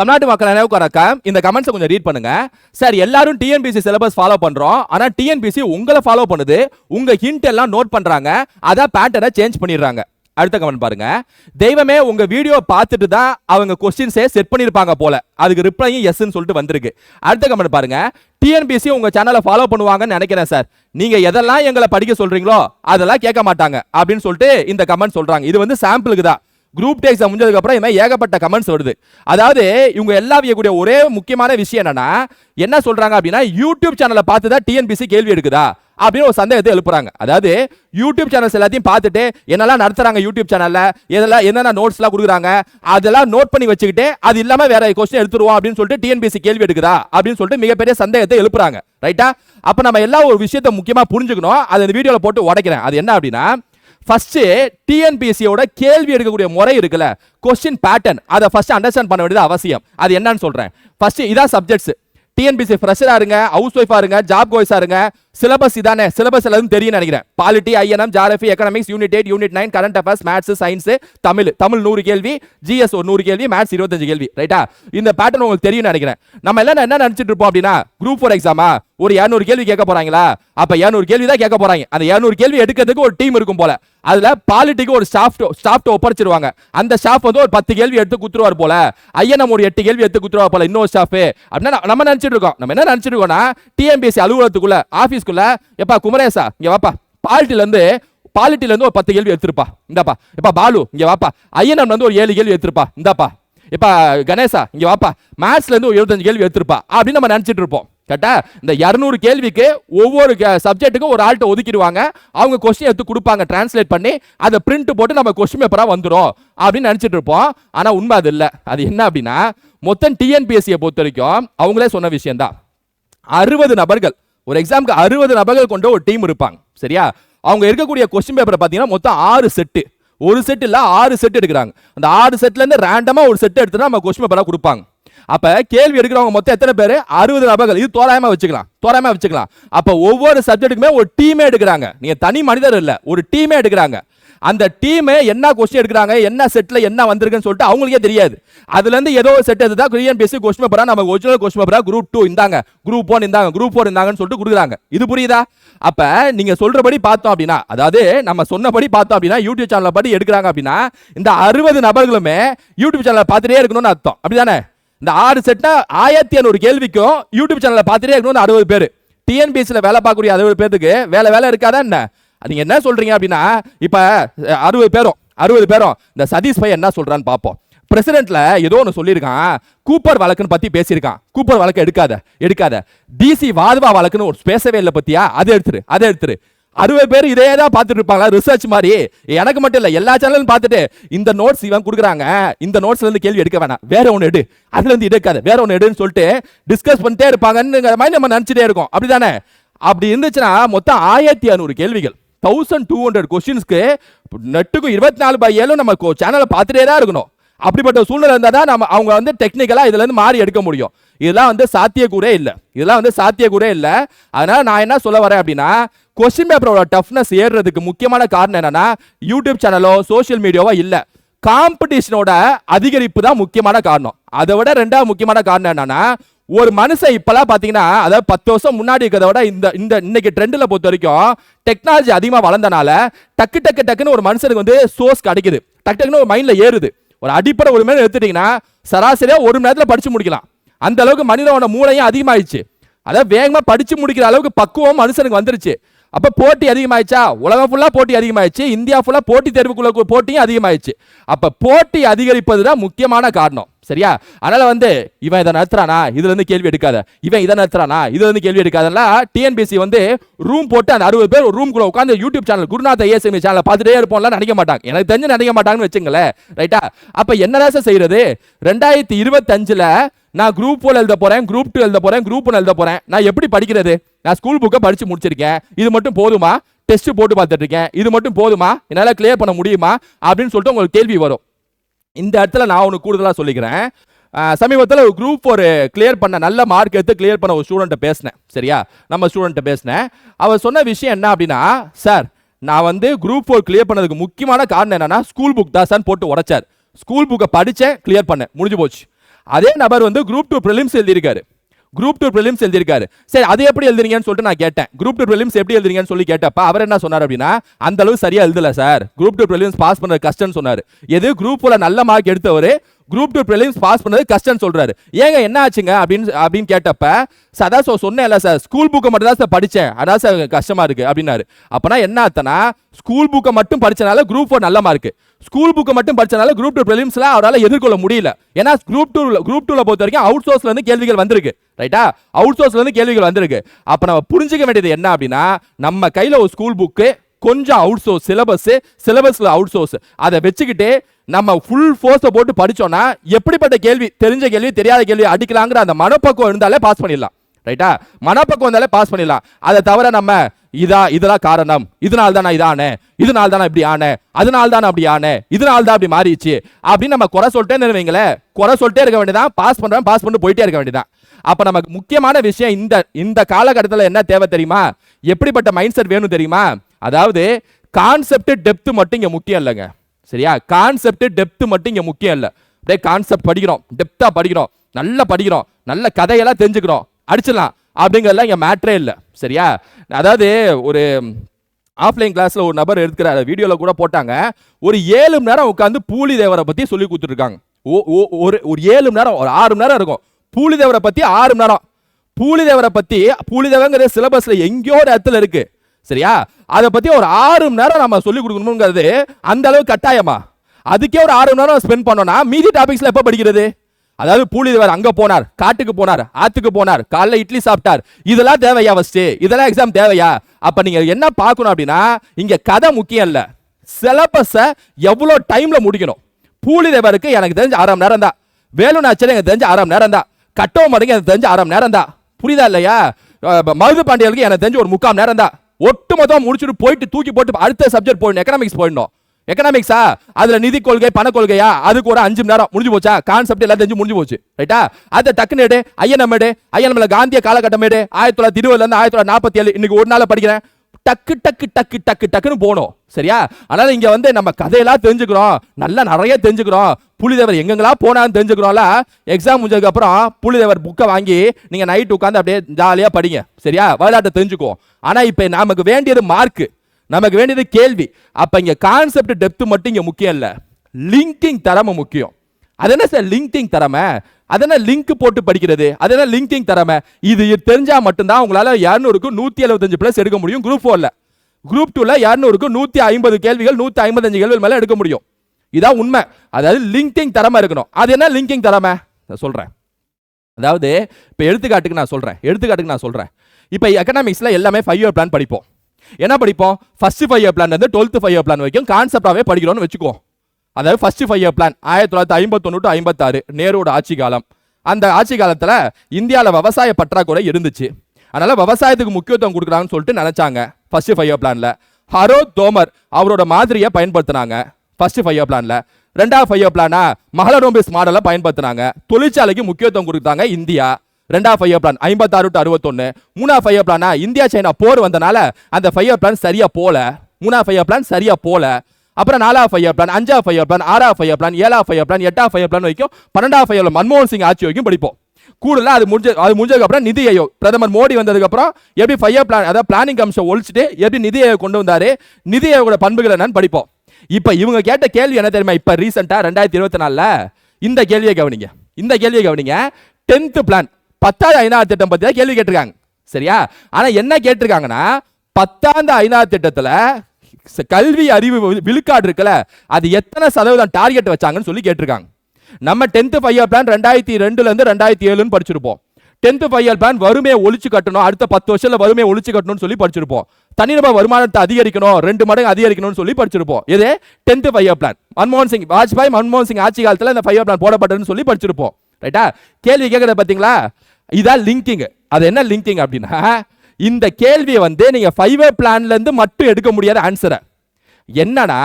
தமிழ்நாட்டு மக்கள் நினைவுக்கு வரக்க இந்த கமெண்ட்ஸை கொஞ்சம் ரீட் பண்ணுங்க. சார் எல்லாரும் டிஎன்பிசி சிலபஸ் ஃபாலோ பண்றோம். ஆனா டிஎன்பிசி உங்களை ஃபாலோ பண்ணுது. உங்க ஹிண்ட் எல்லாம் நோட் பண்றாங்க. அதான் பேட்டர்னை சேஞ்ச் பண்ணிடுறாங்க. அடுத்த கமெண்ட் பாருங்க. தெய்வமே உங்க வீடியோ பார்த்துட்டு தான் அவங்க கொஸ்டின்ஸே செட் பண்ணிருப்பாங்க போல. அதுக்கு ரிப்ளையும் எஸ்ன்னு சொல்லிட்டு வந்திருக்கு. அடுத்த கமெண்ட் பாருங்க. டிஎன்பிசி உங்க சேனலை ஃபாலோ பண்ணுவாங்கன்னு நினைக்கிறேன் சார். நீங்க எதெல்லாம் எங்களை படிக்க சொல்றீங்களோ அதெல்லாம் கேட்க மாட்டாங்க. அப்படின்னு சொல்லிட்டு இந்த கமெண்ட் சொல்றாங்க. இது வந்து சாம்பிளுக்கு தான். குரூப் டேக்ஸ் முடிஞ்சதுக்கப்புறம் இது மாதிரி ஏகப்பட்ட கமெண்ட்ஸ் வருது. அதாவது இவங்க எல்லாம் வியக்கூடிய ஒரே முக்கியமான விஷயம் என்னன்னா என்ன சொல்றாங்க அப்படின்னா யூடியூப் சேனலை பார்த்து தான் டிஎன்பிசி கேள்வி எடுக்குதா? அப்படின்னு ஒரு சந்தேகத்தை எழுப்புறாங்க. அதாவது யூடியூப் சேனல்ஸ் எல்லாத்தையும் பார்த்துட்டு என்னெல்லாம் நடத்துறாங்க யூடியூப் சேனல்ல இதெல்லாம் என்னென்ன நோட்ஸ்லாம் கொடுக்குறாங்க அதெல்லாம் நோட் பண்ணி வச்சுக்கிட்டு அது இல்லாமல் வேற கொஸ்டின் எடுத்துருவோம் அப்படின்னு சொல்லிட்டு டிஎன்பிசி கேள்வி எடுக்குதா? அப்படின்னு சொல்லிட்டு மிகப்பெரிய சந்தேகத்தை எழுப்புறாங்க. ரைட்டா அப்போ நம்ம எல்லா ஒரு விஷயத்தை முக்கியமாக புரிஞ்சுக்கணும். அதை இந்த வீடியோவில் போட்டு உடைக்கிறேன். அது என்ன அப்படின்னா ஃபர்ஸ்ட் டிஎன்பிஎஸ்சியோட கேள்வி எடுக்கக்கூடிய முறை இருக்குல்ல. கொஸ்டின் பேட்டர்ன் அதை ஃபர்ஸ்ட் அண்டர்ஸ்டாண்ட் பண்ண வேண்டியது அவசியம். அது என்னன்னு சொல்றேன். ஃபர்ஸ்ட் இதான் சப்ஜெக்ட்ஸ் டிஎன்பிசி ஃப்ரெஷராக இருங்க ஹவுஸ் ஒய்ஃபாக இருங்க ஜாப் கோய்ஸாக இருங்க. சிலபஸ் இதானே? சிலபஸ் எல்லாரும் தெரியும் நினைக்கிறேன். Polity INM geography economics unit eight unit nine current affairs maths science Tamil Tamil நூறு கேள்வி ஜிஎஸ் ஒரு நூறு கேள்வி மேத்ஸ் இருபத்தஞ்சு கேள்வி. ரைட்டா இந்த பேட்டர்ன் உங்களுக்கு தெரியும் நினைக்கிறேன். நம்ம எல்லாம் என்ன நினைச்சிட்டு இருப்போம் அப்படின்னா குரூப் ஃபோர் எக்ஸாமா ஒரு 200 கேள்வி கேட்க போறாங்களா? அப்ப 200 கேள்வி தான் கேட்க போறாங்க. அந்த 200 கேள்வி எடுக்கிறதுக்கு ஒரு டீம் இருக்கும் போல. அதுல பாலிட்டிக்கு ஒரு ஸ்டாஃப் ஸ்டாஃப் ஒப்படைச்சிருவாங்க. அந்த ஸ்டாஃப் வந்து ஒரு பத்து கேள்வி எடுத்து குத்துருவார் போல. ஐயன் ஒரு எட்டு கேள்வி எடுத்து குத்துருவார் போல. இன்னொரு ஸ்டாஃப் அப்படின்னா நம்ம- நினைச்சிட்டு இருக்கோம். நம்ம என்ன நினைச்சிட்டு இருக்கோம்னா டிஎம்பிஎஸ்சி அலுவலகத்துக்குள்ள ஆஃபீஸ்க்குள்ள எப்பா குமரேசா இங்கே வாப்பா. பாலிட்டில இருந்து பாலிட்டில இருந்து ஒரு பத்து கேள்வி எடுத்துருப்பா. இந்தாப்பா. எப்பா பாலு இங்க வாப்பா. ஐயனம் வந்து ஒரு ஏழு கேள்வி எடுத்துருப்பா. இந்தாப்பா. இப்ப கணேசா இங்க வாப்பா. மேத்ஸ்ல இருந்து ஒரு எழுபத்தஞ்சு கேள்வி எடுத்திருப்பா. அப்படின்னு நம்ம நினைச்சிட்டு இருப்போம். கரெக்டா இந்த இரநூறு கேள்விக்கு ஒவ்வொரு சப்ஜெக்ட்டுக்கும் ஒரு ஆள்கிட்ட ஒதுக்கிடுவாங்க. அவங்க கொஸ்டின் எடுத்து கொடுப்பாங்க டிரான்ஸ்லேட் பண்ணி அதை பிரிண்ட் போட்டு நம்ம கொஸ்டின் பேப்பரா வந்துரும். அப்படின்னு நினைச்சிட்டு இருப்போம். ஆனா உண்மை அது இல்ல. அது என்ன அப்படின்னா மொத்தம் டிஎன்பிஎஸ்சியை பொறுத்த வரைக்கும் அவங்களே சொன்ன விஷயம் தான் அறுபது நபர்கள் ஒரு எக்ஸாமுக்கு அறுபது நபர்கள் கொண்ட ஒரு டீம் இருப்பாங்க. சரியா? அவங்க இருக்கக்கூடிய கொஸ்டின் பேப்பரை பார்த்தீங்கன்னா மொத்தம் ஆறு செட்டு ஒரு செட் இல்லை ஆறு செட் எடுக்கிறாங்க. அந்த ஆறு செட்லேருந்து ரேண்டமாக ஒரு செட் எடுத்து நம்ம கொஸ்டின் பேப்பராக கொடுப்பாங்க. அப்போ கேள்வி எடுக்கிறவங்க மொத்தம் எத்தனை பேர்? அறுபது நபர்கள். இது தோராயமாக வச்சுக்கலாம். தோராயமாக வச்சுக்கலாம். அப்போ ஒவ்வொரு சப்ஜெக்ட்டுக்குமே ஒரு டீமே எடுக்கிறாங்க. நீங்கள் தனி மனிதர் இல்லை ஒரு டீமே எடுக்கிறாங்க. அந்த டீம் என்ன கொஸ்டின் எடுக்கிறாங்க என்ன செட்ல என்ன வந்திருக்குன்னு சொல்லிட்டு அவங்களுக்கே தெரியாது. அதுல இருந்து ஏதோ ஒரு செட் எடுத்தா குரியன் பேசி கொஸ்டின் பேப்பரா நம்ம ஒரிஜினல் கொஸ்டின் பேப்பரா குரூப் டூ இந்தாங்க. குரூப் ஒன் இந்தாங்க குரூப் ஃபோர் இந்தாங்கன்னு சொல்லிட்டு கொடுக்குறாங்க. இது புரியுதா? அப்ப நீங்க சொல்றபடி பார்த்தோம் அப்படின்னா அதாவது நம்ம சொன்னபடி பார்த்தோம் அப்படின்னா யூடியூப் சேனலை படி எடுக்கிறாங்க அப்படின்னா இந்த அறுபது நபர்களுமே யூடியூப் சேனலை பார்த்துட்டே இருக்கணும்னு அர்த்தம். அப்படிதானே? இந்த ஆறு செட்டா ஆயிரத்தி ஐநூறு கேள்விக்கும் யூடியூப் சேனலை பார்த்துட்டே இருக்கணும்னு அறுபது பேர். டிஎன்பிஎஸ்சியில் வேலை பார்க்கக்கூடிய அறுபது பேருக்கு வேலை வேலை இருக்காதா என்ன? நீங்கள் என்ன சொல்கிறீங்க அப்படின்னா இப்போ அறுபது பேரும் அறுபது பேரும் இந்த சதீஷ் பையன் என்ன சொல்கிறான்னு பார்ப்போம் பிரசிடென்ட்ல ஏதோ ஒன்று சொல்லியிருக்கான். கூப்பர் வழக்குன்னு பற்றி பேசியிருக்கான். கூப்பர் வழக்கு எடுக்காத எடுக்காத. டிசி வாதுவா வழக்குன்னு ஒரு பேசவே இல்லை பற்றியா அதை எடுத்துரு அதை எடுத்துரு. அறுபது பேர் இதே தான் பார்த்துட்டு இருப்பாங்களா? ரிசர்ச் மாதிரி. எனக்கு மட்டும் இல்லை எல்லா சேனலும் பார்த்துட்டு இந்த நோட்ஸ் இவன் கொடுக்குறாங்க. இந்த நோட்ஸ்ல இருந்து கேள்வி எடுக்க வேணாம். வேற ஒன்று எடு. அதுல இருந்து எடுக்காத. வேற ஒன்று எடுன்னு சொல்லிட்டு டிஸ்கஸ் பண்ணிட்டே இருப்பாங்கன்னு மாதிரி நம்ம நினச்சிட்டே இருக்கோம். அப்படிதானே? அப்படி இருந்துச்சுன்னா மொத்தம் ஆயிரத்தி அறுநூறு கேள்விகள். தௌசண்ட் டூ ஹண்ட்ரட் கொஸ்டின்ஸ்க்கு நெட்டுக்கும் இருபத்தி நாலு பை ஏழும் நம்ம சேனலை பார்த்துட்டே தான் இருக்கணும். அப்படிப்பட்ட சூழ்நிலை இருந்தால் தான் நம்ம அவங்க வந்து டெக்னிக்கலாக இதுலேருந்து மாறி எடுக்க முடியும். இதெல்லாம் வந்து சாத்தியக்கூறே இல்லை. இதெல்லாம் வந்து சாத்தியக்கூறே இல்லை. அதனால் நான் என்ன சொல்ல வரேன் அப்படின்னா கொஸ்டின் பேப்பரோட டஃப்னஸ் ஏறுறதுக்கு முக்கியமான காரணம் என்னன்னா யூடியூப் சேனலோ சோஷியல் மீடியாவோ இல்லை. காம்படிஷனோட அதிகரிப்பு தான் முக்கியமான காரணம். அதை விட ரெண்டாவது முக்கியமான காரணம் என்னன்னா ஒரு மனுஷன் இப்பெல்லாம் பார்த்தீங்கன்னா அதாவது பத்து வருஷம் முன்னாடி இருக்கிறத விட இந்த இந்த இன்னைக்கு ட்ரெண்டில் பொறுத்த வரைக்கும் டெக்னாலஜி அதிகமாக வளர்ந்தனால டக்கு டக்கு டக்குன்னு ஒரு மனுஷனுக்கு வந்து சோர்ஸ் கிடைக்குது. டக்கு டக்குன்னு ஒரு மைண்டில் ஏறுது. ஒரு அடிப்படை ஒரு மணி எடுத்துட்டிங்கன்னா சராசரியாக ஒரு மணி நேரத்தில் படித்து முடிக்கலாம். அந்த அளவுக்கு மனிதனோட மூளையும் அதிகமாகிடுச்சு அதாவது வேகமாக படித்து முடிக்கிற அளவுக்கு பக்குவம் மனுஷனுக்கு வந்துருச்சு. அப்போ போட்டி அதிகமாயிடுச்சா? உலகம் ஃபுல்லாக போட்டி அதிகமாயிடுச்சு. இந்தியா ஃபுல்லாக போட்டி தேர்வுக்குள்ள போட்டியும் அதிகமாயிடுச்சு. அப்போ போட்டி அதிகரிப்பது தான் முக்கியமான காரணம். சரியா? அதனால வந்து இவன் இதை நடத்துறானா இதுல இருந்து கேள்வி எடுக்காத. இவன் இதை நடத்துறானா இதுல இருந்து கேள்வி எடுக்காதெல்லாம் டிஎன்பிசி வந்து ரூம் போட்டு அந்த அறுபது பேர் ரூம் குள்ள உட்காந்து YouTube channel Gurunatha ASM channel பார்த்துட்டே இருப்போம்லாம் நினைக்க மாட்டாங்க. எனக்கு தெரிஞ்சு நினைக்க மாட்டாங்கன்னு வச்சுங்களேன். ரைட்டா அப்ப என்னதான் சார் செய்யறது? ரெண்டாயிரத்தி இருபத்தஞ்சுல நான் குரூப் ஒன் எழுத போறேன் குரூப் டூ எழுத போறேன் குரூப் ஒன் எழுத போறேன். நான் எப்படி படிக்கிறது? நான் ஸ்கூல் புக்கை படிச்சு முடிச்சிருக்கேன். இது மட்டும் போதுமா? டெஸ்ட் போட்டு பார்த்துட்டு இருக்கேன். இது மட்டும் போதுமா? என்னால் கிளியர் பண்ண முடியுமா? அப்படின்னு சொல்லிட்டு உங்களுக்கு கேள்வி வரும். இந்த இடத்துல நான் ஒன்று கூடுதலாக சொல்லிக்கிறேன். சமீபத்தில் ஒரு குரூப் ஒரு கிளியர் பண்ண நல்ல மார்க் எடுத்து கிளியர் பண்ண ஒரு ஸ்டூடெண்ட்டை பேசினேன். சரியா? நம்ம ஸ்டூடெண்ட்டை பேசினேன். அவர் சொன்ன விஷயம் என்ன அப்படின்னா சார் நான் வந்து குரூப் ஃபோர் கிளியர் பண்ணதுக்கு முக்கியமான காரணம் என்னன்னா ஸ்கூல் புக் தான் சார் போட்டு உடைச்சார். ஸ்கூல் புக்கை படித்தேன் கிளியர் பண்ணேன். முடிஞ்சு போச்சு. அதே நபர் வந்து குரூப் டூ ப்ரிலிம்ஸ் எழுதியிருக்காரு. குரூப் டூ ப்ரிலிம்ஸ் எழுதியிருக்காரு. சரி அது எப்படி எழுதுறீங்கன்னு சொல்லிட்டு நான் கேட்டேன். குரூப் டூ ப்ரிலிம்ஸ் எப்படி எழுதுறீங்கன்னு சொல்லி கேட்டப்ப அவர் என்ன சொன்னார் அப்படின்னா அந்த அளவு சரியா எழுதல sir. Group two prelims pass பண்ணுறது கஷ்டம்னு சொன்னார். எது? குரூப்ல நல்ல மார்க் எடுத்தவர். குரூப் டூ ப்ரிலிம்ஸ் பாஸ் பண்ணது கஷ்டம்னு சொல்றாரு. ஏங்க என்ன ஆச்சுங்க? அப்படின்னு அப்படின்னு கேட்டப்ப சதா சோ சொன்னேன்ல சார். ஸ்கூல் புக்கை மட்டும் தான் சார் படிச்சேன். அதான் சார் கஷ்டமா இருக்கு. அப்படின்னாரு. அப்பனா என்ன ஆத்தனா ஸ்கூல் புக்கை மட்டும் படிச்சனால குரூப் ஃபோர் நல்ல மார்க் ஸ்கூல் புக்கை மட்டும் படிச்சனால குரூப் டூ ப்ரிலிம்ஸில் அவரால் எதிர்கொள்ள முடியல. ஏன்னா குரூப் டூ குரூப் டூவில் பொறுத்த வரைக்கும் அவுட் சோர்ஸ்லேருந்து கேள்விகள் வந்திருக்கு. ரைட்டா அவுட் சோர்ஸ்லேருந்து கேள்விகள் வந்திருக்கு. அப்போ நம்ம புரிஞ்சுக்க வேண்டியது என்ன அப்படின்னா நம்ம கையில் ஒரு ஸ்கூல் புக்கு கொஞ்சம் அவுட் சோர்ஸ் சிலபஸ் சிலபஸில் அவுட் சோர்ஸ் அதை வச்சுக்கிட்டு நம்ம ஃபுல் ஃபோர்ஸை போட்டு படித்தோன்னா எப்படிப்பட்ட கேள்வி தெரிஞ்ச கேள்வி தெரியாத கேள்வி அடிக்கலாங்கிற அந்த மனப்பக்குவம் இருந்தாலே பாஸ் பண்ணிடலாம். ரைட்டா மனப்பக்குவம் வந்தாலே பாஸ் பண்ணிடலாம். அதை தவிர நம்ம இதா இதெல்லாம் காரணம். இதனால தான் நான் இதானே இதனால தான் இப்படி ஆனேன். அதனால தான் அப்படி ஆனேன். இதனால தான் அப்படி மாறிடுச்சு. அப்படின்னு நம்ம குறை சொல்லிட்டே வைங்களேன் குறை சொல்லிட்டே இருக்க வேண்டியதான் பாஸ் பண்ணுறேன் பாஸ் பண்ணிட்டு போயிட்டே இருக்க வேண்டியதான் அப்போ நமக்கு முக்கியமான விஷயம் இந்த இந்த காலகட்டத்தில் என்ன தேவை தெரியுமா? எப்படிப்பட்ட மைண்ட் செட் வேணும் தெரியுமா? அதாவது கான்செப்ட் டெப்த் மட்டும் இங்கே முக்கியம் இல்லைங்க. சரியா? கான்செப்ட் டெப்த் மட்டும் இங்கே முக்கியம் இல்லை. அப்படியே கான்செப்ட் படிக்கிறோம். டெப்த்தாக படிக்கிறோம். நல்லா படிக்கிறோம். நல்ல கதையெல்லாம் தெரிஞ்சுக்கிறோம். அடிச்சிடலாம் அப்படிங்கிறதுலாம் இங்கே மேட்ரே இல்லை. சரியா? அதாவது ஒரு ஆஃப்லைன் கிளாஸில் ஒரு நபர் எடுக்கிறாரு வீடியோவில் கூட போட்டாங்க. ஒரு ஏழு மணி நேரம் உட்காந்து பூலி தேவரை பற்றி சொல்லி கொடுத்துருக்காங்க ஒரு ஒரு ஏழு மணி நேரம் ஒரு ஆறு மணி நேரம் இருக்கும். பூலி தேவரை பற்றி ஆறு மணி நேரம். பூலி தேவரை பற்றி பூலி தேவங்கிற சிலபஸ்ல எங்கேயோ ஒரு இடத்துல இருக்குது சரியா? அதை பற்றி ஒரு ஆறு மணி நேரம் நம்ம சொல்லி கொடுக்கணுங்கிறது அந்த அளவு கட்டாயமா? அதுக்கே ஒரு ஆறு மணி நேரம் ஸ்பெண்ட் பண்ணோம்னா மீதி டாபிக்ஸில் எப்போ படிக்கிறது? அதாவது பூலிதேவர் அங்க போனார் காட்டுக்கு போனார் ஆத்துக்கு போனார் காலைல இட்லி சாப்பிட்டார். இதெல்லாம் தேவையா ஃபர்ஸ்ட் இதெல்லாம் எக்ஸாம் தேவையா? அப்ப நீங்க என்ன பார்க்கணும் அப்படின்னா இங்க கதை முக்கியம் இல்ல. சிலபஸ எவ்வளவு டைம்ல முடிக்கணும்? பூலிதேவருக்கு எனக்கு தெரிஞ்ச அரை மணி நேரம் தான் வேலுநாச்சல் எனக்கு தெரிஞ்ச அரை மணி நேரம் தான் கட்டோ மடங்கு எனக்கு தெரிஞ்ச அரை மணி நேரம் தான் புரியுதா இல்லையா? மருது பாண்டியலுக்கு எனக்கு தெரிஞ்ச ஒரு முக்கால் நேரம் தான் ஒட்டுமொத்தம் முடிச்சுட்டு போயிட்டு தூக்கி போட்டு அடுத்த சப்ஜெக்ட் போயிடணும் எக்கனாமிக்ஸ் போயிடணும். எக்கனாமிக்ஸா அதுல நிதி கொள்கை பண கொள்கையா? அதுக்கு ஒரு அஞ்சு மணி நேரம். முடிஞ்சு போச்சா? கான்செப்ட் எல்லாம் தெரிஞ்சு முடிஞ்சு போச்சு. ரைட்டா அதை டக்குனு எடு. ஐயனம் ஐயன் நம்மள காந்திய காலகட்டம் ஆயிரத்தி தொள்ளாயிரத்தி இருபதுல இருந்து ஆயிரத்தி தொள்ளாயிரத்தி நாற்பத்தி ஏழு இன்னைக்கு ஒரு நாள் படிக்கிறேன். டக்கு டக்கு டக்கு டக்கு டக்குன்னு போகணும் சரியா? அதனால இங்க வந்து நம்ம கதையெல்லாம் தெரிஞ்சுக்கிறோம். நல்லா நிறைய தெரிஞ்சுக்கிறோம். புலிதேவர் எங்கெங்கெல்லாம் போனான்னு தெரிஞ்சுக்கிறோம்ல? எக்ஸாம் முடிஞ்சதுக்கு அப்புறம் புலிதேவர் புக்கை வாங்கி நீங்க நைட் உட்காந்து அப்படியே ஜாலியா படிங்க. சரியா? வரலாற்றை தெரிஞ்சுக்குவோம். ஆனா இப்ப நமக்கு வேண்டியது மார்க் நமக்கு வேண்டியது கேள்வி. அப்போ இங்கே கான்செப்ட் டெப்த் மட்டும் இங்கே முக்கியம் இல்லை. லிங்கிங் திறமை முக்கியம். அது என்ன சார் லிங்கிங் திறமை. அது என்ன லிங்க் போட்டு படிக்கிறது? அது என்ன லிங்கிங் திறமை? இது தெரிஞ்சால் மட்டும்தான் உங்களால் இரநூறுக்கு நூற்றி எழுபத்தஞ்சு ப்ளஸ் எடுக்க முடியும். குரூப் ஃபோரில் குரூப் டூவில் இரநூறுக்கு நூற்றி ஐம்பது கேள்விகள் நூற்றி ஐம்பத்தஞ்சு கேள்விகள் மேலே எடுக்க முடியும். இதான் உண்மை. அதாவது லிங்கிங் திறமை இருக்கணும். அது என்ன லிங்கிங் திறமை? நான் சொல்கிறேன் அதாவது இப்போ எடுத்துக்காட்டுக்கு நான் சொல்கிறேன் எடுத்துக்காட்டுக்கு நான் சொல்கிறேன் இப்போ எக்கனாமிக்ஸில் எல்லாமே ஃபைவ் இயர் பிளான் படிப்போம். என்ன படிப்போம்? ஃபர்ஸ்ட் ஃபைவ் இயர் பிளான் வந்து டுவெல்த் ஃபைவ் இயர் பிளான் வரைக்கும் கான்செப்டாகவே படிக்கிறோம்னு வச்சுக்கோ. அதாவது ஃபர்ஸ்ட் ஃபைவ் இயர் பிளான் ஆயிரத்தி தொள்ளாயிரத்தி ஐம்பத்தொன்னு டு ஐம்பத்தாறு நேருவோட ஆட்சி காலம். அந்த ஆட்சி காலத்தில் இந்தியாவில் விவசாய பற்றாக்குறை இருந்துச்சு. அதனால் விவசாயத்துக்கு முக்கியத்துவம் கொடுக்குறாங்கன்னு சொல்லிட்டு நினச்சாங்க ஃபர்ஸ்ட் ஃபைவ் இயர் பிளானில் ஹரோ தோமர் அவரோட மாதிரியை பயன்படுத்தினாங்க ஃபர்ஸ்ட் ஃபைவ் இயர் பிளானில் ரெண்டாவது ஃபைவ் இயர் பிளானா மகளரோம்பிஸ் மாடலை பயன்படுத்தினாங்க. தொழிற்சாலைக்கு முக்கியத்துவம் கொடுத்தாங்க இந்தியா. ரெண்டாவது ஃபைவ் பிளான் ஐம்பத்தாறு டு அறுபத்தொன்னு. மூணாம் ஃபைவ் பிளானா இந்தியா சைனா போர் வந்தனால அந்த ஃபைவ் பிளான் சரியா போல. மூணா ஃபைவ் பிளான் சரியா போல. அப்புறம் நாலா ஃபையர் பிளான் அஞ்சா ஃபைவ் பிளான் ஆறாவது ஃபைவ் பிளான் ஏழாவது ஃபைவ் பிளான் எட்டா ஃபைவ் பிளான் வரைக்கும் பன்னெண்டா ஃபைவ் மன்மோகன் சிங் ஆட்சி வரைக்கும் படிப்போம். கூடுதலாக அது முடிஞ்ச அது முடிஞ்சதுக்கப்புறம் நிதி ஆயோக் பிரதமர் மோடி வந்ததுக்கப்புறம் எப்படி ஃபைவ் பிளான் அதாவது பிளானிங் அம்சம் ஒழிச்சிட்டு எப்படி நிதி ஆயோக் கொண்டு வந்தாரு நிதி ஆயோகோட பண்புகள் என்னன்னு படிப்போம். இப்போ இவங்க கேட்ட கேள்வி என்ன தெரியுமா? இப்போ ரீசெண்டாக ரெண்டாயிரத்தி இருபத்தி நாலில் இந்த கேள்வியை கவனிங்க. இந்த கேள்வியை கவனிங்க. டென்த்து பிளான் பத்தாவது ஐந்தாவது திட்டம் பத்தி தான் கேள்வி கேட்டிருக்காங்க. சரியா? ஆனா என்ன கேட்டிருக்காங்கன்னா பத்தாண்டு ஐந்தாவது திட்டத்துல கல்வி அறிவு விழுக்காடு இருக்குல்ல அது எத்தனை சதவீதம் டார்கெட் வச்சாங்கன்னு சொல்லி கேட்டிருக்காங்க. நம்ம டென்த் ஃபைவ் இயர் பிளான் ரெண்டாயிரத்தி ரெண்டுல இருந்து ரெண்டாயிரத்தி ஏழுன்னு படிச்சிருப்போம். டென்த் ஃபைவ் இயர் பிளான் வறுமையை ஒழிச்சு கட்டணும் அடுத்த பத்து வருஷத்துல வறுமையை ஒழிச்சு கட்டணும்னு சொல்லி படிச்சிருப்போம். தனிநபர் வருமானத்தை அதிகரிக்கணும் ரெண்டு மடங்கு அதிகரிக்கணும்னு சொல்லி படிச்சிருப்போம். இது டென்த் ஃபைவ் இயர் பிளான் மன்மோகன் சிங் வாஜ்பாய் மன்மோகன் சிங் ஆட்சி காலத்தில் இந்த ஃபைவ் இயர் பிளான் போடப்பட்டதுன்னு சொல்லி படிச்சிருப்போம். ரைட்டா கேள்வி கேட்கறத பாத்தீங்களா? இதான் லிங்கிங் அது என்ன லிங்கிங் அப்படின்னா இந்த கேள்வியை வந்து நீங்கள் ஃபைவ் இயர் மட்டும் எடுக்க முடியாத ஆன்சரை என்னன்னா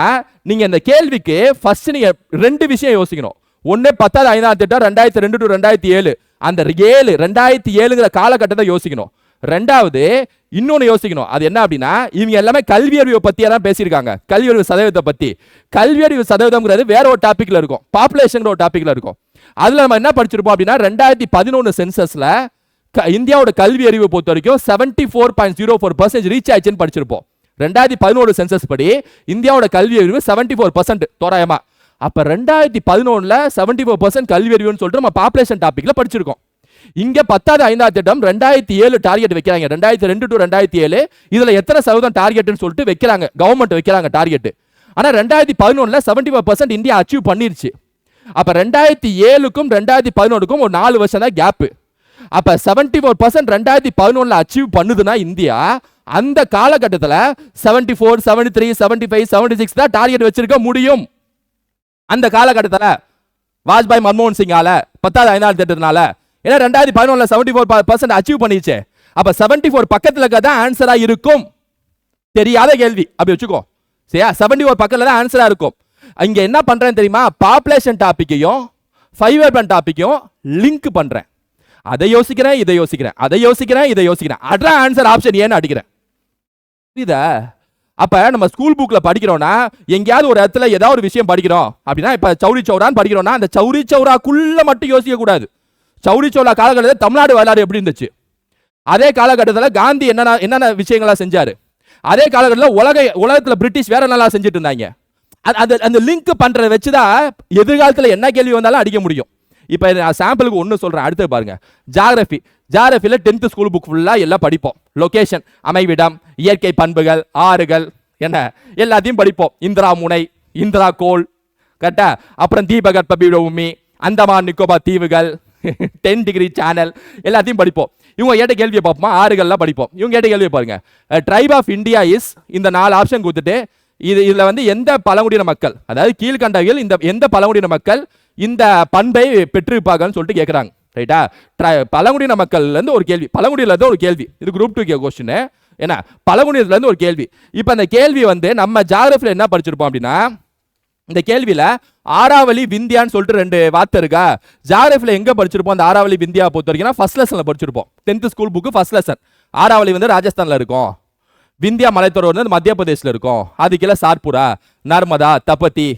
நீங்கள் இந்த கேள்விக்கு ஃபர்ஸ்ட் நீங்கள் ரெண்டு விஷயம் யோசிக்கணும். ஒன்று பத்தாவது ஐந்தாவது திட்டம் ரெண்டாயிரத்தி ரெண்டு டு ரெண்டாயிரத்தி ஏழு. அந்த ஏழு ரெண்டாயிரத்தி ஏழுங்கிற காலகட்டத்தை யோசிக்கணும். ரெண்டாவது இன்னொன்று யோசிக்கணும். அது என்ன அப்படின்னா இவங்க எல்லாமே கல்வி அறிவை பற்றியே தான் பேசியிருக்காங்க. கல்வி அறிவு சதவீதத்தை பற்றி கல்வி அறிவு சதவீதம்ங்கிறது வேற ஒரு டாப்பிக்கில் இருக்கும். பாப்புலேஷன் ஒரு டாப்பிக்கில் இருக்கும். அதில் நம்ம என்ன படிச்சிருப்போம் அப்படின்னா ரெண்டாயிரத்தி பதினொன்று சென்சஸ்ல இந்தியாவோட கல்வி அறிவு பொறுத்த வரைக்கும் seventy four point zero four percent reach ஆயிடுச்சுன்னு படிச்சிருப்போம். ரெண்டாயிரத்தி பதினோரு சென்சஸ் படி இந்தியாவோட கல்வி அறிவு செவன்ட்டி ஃபோர் பர்சன்ட் தோராயமா. அப்போ ரெண்டாயிரத்தி பதினொன்றில் செவன்டி ஃபோர் பர்சன்ட் கல்வி அறிவுன்னு சொல்லிட்டு நம்ம பாப்புலேஷன் டாப்பிக்கில் படிச்சிருக்கோம். இங்கே பத்தாவது ஐந்தாவது திட்டம் ரெண்டாயிரத்தி ஏழு டார்கெட் வைக்கிறாங்க. ரெண்டாயிரத்தி ரெண்டு டு ரெண்டாயிரத்தி ஏழு இதில் எத்தனை சதவீதம் டார்கெட்னு சொல்லிட்டு வைக்கிறாங்க. கவர்மெண்ட் வைக்கிறாங்க டார்கெட் ஆனால் ரெண்டாயிரத்தி பதினொன்றில் seventy five percent India achieve பண்ணிருச்சு. அப்ப ரெண்டாயிரத்தி ஏழுக்கும் ரெண்டாயிரத்தி பதினொன்றுக்கும் ஒரு நாலு வருஷம் தான் கேப்பு அப்ப செவன்டி ஃபோர் பர்சன்ட் ரெண்டாயிரத்தி பதினொன்னுல அச்சீவ் பண்ணுதுன்னா இந்தியா அந்த காலகட்டத்தில் seventy four seventy three seventy five seventy six தான் டார்கெட் வச்சிருக்க முடியும். அந்த காலகட்டத்தில் வாஜ்பாய் மன்மோகன் சிங்கால பத்தாவது ஐந்தாவது திட்டத்தினால ஏன்னா ரெண்டாயிரத்தி பதினொன்றில் செவன்டி ஃபோர் பர்சன்ட் அச்சீவ் பண்ணிச்சு அப்போ செவன்டி ஃபோர் பக்கத்தில் இருக்க தான் ஆன்சராக இருக்கும். தெரியாத கேள்வி. அப்படி வச்சுக்கோ. சரியா? செவன்டி ஃபோர் பக்கத்தில் தான் ஆன்சரா இருக்கும். இங்கே என்ன பண்ணுறேன்னு தெரியுமா? பாப்புலேஷன் டாப்பிக்கையும் ஃபைவ் அர்பன் டாப்பிக்கையும் லிங்க் பண்ணுறேன் அதை யோசிக்கிறேன் இதை யோசிக்கிறேன். அதை யோசிக்கிறேன் இதை யோசிக்கிறேன். அட்ரா ஆன்சர் ஆப்ஷன் ஏன்னு அடிக்கிறேன். புரியுதா? அப்போ நம்ம ஸ்கூல் புக்கில் படிக்கிறோன்னா எங்கேயாவது ஒரு இடத்துல ஏதாவது ஒரு விஷயம் படிக்கிறோம். அப்படின்னா இப்போ சௌரி சௌரான்னு படிக்கிறோம்னா அந்த சௌரி சௌராக்குள்ளே மட்டும் யோசிக்கக்கூடாது சௌரி சௌரா காலகட்டத்தில் தமிழ்நாடு வரலாறு எப்படி இருந்துச்சு? அதே காலகட்டத்தில் காந்தி என்னென்ன என்னென்ன விஷயங்களாக செஞ்சார்? அதே காலகட்டத்தில் உலக உலகத்தில் பிரிட்டிஷ் வேற நல்லா செஞ்சுட்டு இருந்தாங்க? அது- அது அந்த லிங்க் பண்ணுறத வச்சு தான் எதிர்காலத்தில் என்ன கேள்வி வந்தாலும் அடிக்க முடியும். இப்போ நான் சாம்பிளுக்கு ஒன்று சொல்கிறேன் அடுத்து பாருங்க. ஜாகிரஃபி ஜாகிரஃபியில் டென்த்து ஸ்கூல் புக் ஃபுல்லாக எல்லாம் படிப்போம். லொக்கேஷன் அமைவிடம் இயற்கை பண்புகள் ஆறுகள் என்ன? எல்லாத்தையும் படிப்போம். இந்திரா முனை இந்திரா கோல் கரெக்டா அப்புறம் தீபகற்ப பீடபூமி அந்தமான் நிக்கோபார் தீவுகள் டென் டிகிரி சேனல் எல்லாத்தையும் படிப்போம். இவங்க கேட்ட கேள்வியை பார்ப்போமா? ஆறுகள்லாம் படிப்போம். இவங்க கேட்ட கேள்வியை பாருங்க. ட்ரைப் ஆஃப் இந்தியா இஸ் இந்த நாலு ஆப்ஷன் கொடுத்துட்டு இது இதில் வந்து எந்த பழங்குடியின மக்கள் அதாவது கீழ்கண்டவியல் இந்த எந்த பழங்குடியின மக்கள் இந்த பண்பை பெற்றிருப்பாங்கன்னு சொல்லிட்டு கேட்குறாங்க ரைட்டா ட்ரை- பழங்குடியின மக்கள்லேருந்து ஒரு கேள்வி பழங்குடியிலேருந்து ஒரு கேள்வி. இது குரூப் டூ கே கொஸ்டின் என்ன? பழங்குடியிலேருந்து ஒரு கேள்வி. இப்போ அந்த கேள்வி வந்து நம்ம ஜாகிரபியில் என்ன படிச்சிருப்போம் அப்படின்னா இந்த கேள்வியில் ஆறாவளி விந்தியான்னு சொல்லிட்டு ரெண்டு வார்த்தை இருக்கா? ஜாகிரபியில் எங்கே படிச்சிருப்போம்? அந்த ஆறாவளி விந்தியா பொறுத்த வரைக்கும் ஃபஸ்ட் லெசனில் படிச்சிருப்போம். Tenth school book first lesson ஆறாவளி வந்து ராஜஸ்தானில் இருக்கும். விந்தியா மலைத்தொடர் வந்து மத்திய பிரதேசில் இருக்கும். அது கீழே சார்புரா நர்மதா தபதி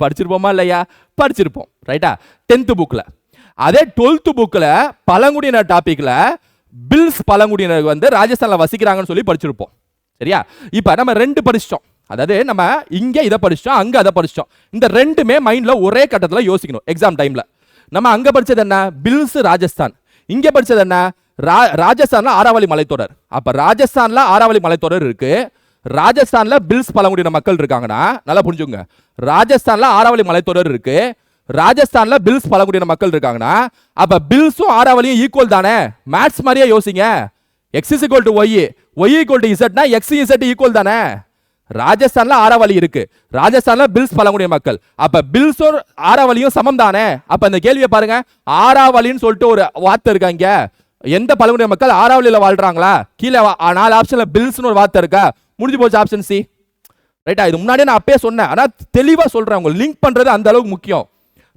படிச்சிருப்போமா இல்லையா? படிச்சிருப்போம் ரைட்டா டென்த்து புக்கில் அதே டுவெல்த்து புக்கில் பழங்குடியினர் டாப்பிக்கில் பில்ஸ் பழங்குடியினர் வந்து ராஜஸ்தானில் வசிக்கிறாங்கன்னு சொல்லி படிச்சிருப்போம். சரியா? இப்போ நம்ம ரெண்டு படிச்சிட்டோம். அதாவது நம்ம இங்கே இதை படிச்சிட்டோம் அங்கே அதை படிச்சிட்டோம். இந்த ரெண்டுமே மைண்டில் ஒரே கட்டத்தில் யோசிக்கணும் எக்ஸாம் டைமில் நம்ம அங்கே படித்தது என்ன? பில்ஸ் ராஜஸ்தான். இங்கே படித்தது என்ன? ரா ராஜஸ்தானில் ஆறாவளி மலைத்தொடர். அப்போ ராஜஸ்தானில் ஆறாவளி மலைத்தொடர் இருக்குது ராஜஸ்தானில் பில்ஸ் பழங்குடியின மக்கள் இருக்காங்கன்னா நல்லா புரிஞ்சுங்க ராஜஸ்தானில் ஆறாவளி மலைத்தொடர் இருக்குது ராஜஸ்தானில் பில்ஸ் பழங்குடியின மக்கள் இருக்காங்கன்னா அப்போ பில்ஸும் ஆறாவளியும் ஈக்குவல் தானே? மேட்ஸ் மாதிரியே யோசிங்க. X is equal to Y Y equal to இசட்னா X Z equal தானே? ராஜஸ்தான்ல ஆறாவளி இருக்கு. ராஜஸ்தான்ல பில்ஸ் பழங்குடிய மக்கள். அப்ப பில்ஸும் ஆறாவளியும் சமம் தானே? அப்ப இந்த கேள்வியை பாருங்க. ஆறாவளின்னு சொல்லிட்டு ஒரு வார்த்தை இருக்காங்க எந்த பழங்குடி மக்கள் ஆறாவளியில் வாழ்றாங்களா? கீழே நாலு ஆப்ஷனில் பில்ஸ்னு ஒரு வார்த்தை இருக்கா? முடிஞ்சு போச்சு ஆப்ஷன் சி ரைட்டா இது முன்னாடியே நான் அப்பயே சொன்னேன். ஆனால் தெளிவாக சொல்கிறேன் உங்களுக்கு. லிங்க் பண்ணுறது அந்த அளவுக்கு முக்கியம்.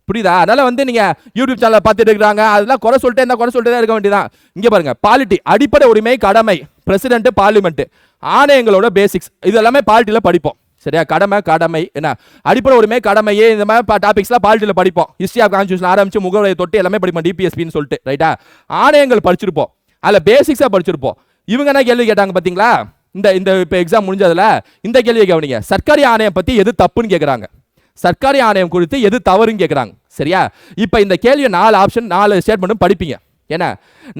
புரியுதா? அதனால் வந்து நீங்கள் யூடியூப் சேனலை பார்த்துட்டு இருக்கிறாங்க. அதெல்லாம் குறை சொல்லிட்டே என்ன குறை சொல்லிட்டே தான் இருக்க வேண்டியதான் இங்கே பாருங்கள் பாலிட்டி அடிப்படை உரிமை கடமை. பிரசிடென்ட்டு பார்லிமெண்ட் ஆணையங்களோட பேசிக்ஸ் இது எல்லாமே பாலிட்டியில் படிப்போம். சரியா? கடமை கடமை. என்ன? அடிப்படை உரிமை கடமையே. இந்த மாதிரி டாபிக்ஸ்லாம் பாலிட்டியில் படிப்போம். ஹிஸ்ட்ரி ஆஃப் கான்ஸ்டியூஷன் ஆரம்பிச்சு முகவரை தொட்டு எல்லாமே படிப்போம் டிபிஎஸ்பின்னு சொல்லிட்டு ரைட்டா ஆணையங்கள் படிச்சிருப்போம். அதில் பேசிக்ஸாக படிச்சிருப்போம். இவங்க என்ன கேள்வி கேட்டாங்க பார்த்தீங்களா இந்த இந்த இப்போ எக்ஸாம் முடிஞ்சதில் இந்த கேள்வியை கவனிங்க. சர்க்காரி ஆணையம் பற்றி எது தப்புன்னு கேட்குறாங்க சர்க்காரி ஆணையம் குறித்து எது தவறுன்னு கேட்குறாங்க சரியா? இப்போ இந்த கேள்வியை நாலு ஆப்ஷன் நாலு ஸ்டேட்மெண்ட்டும் படிப்பீங்க. என்ன?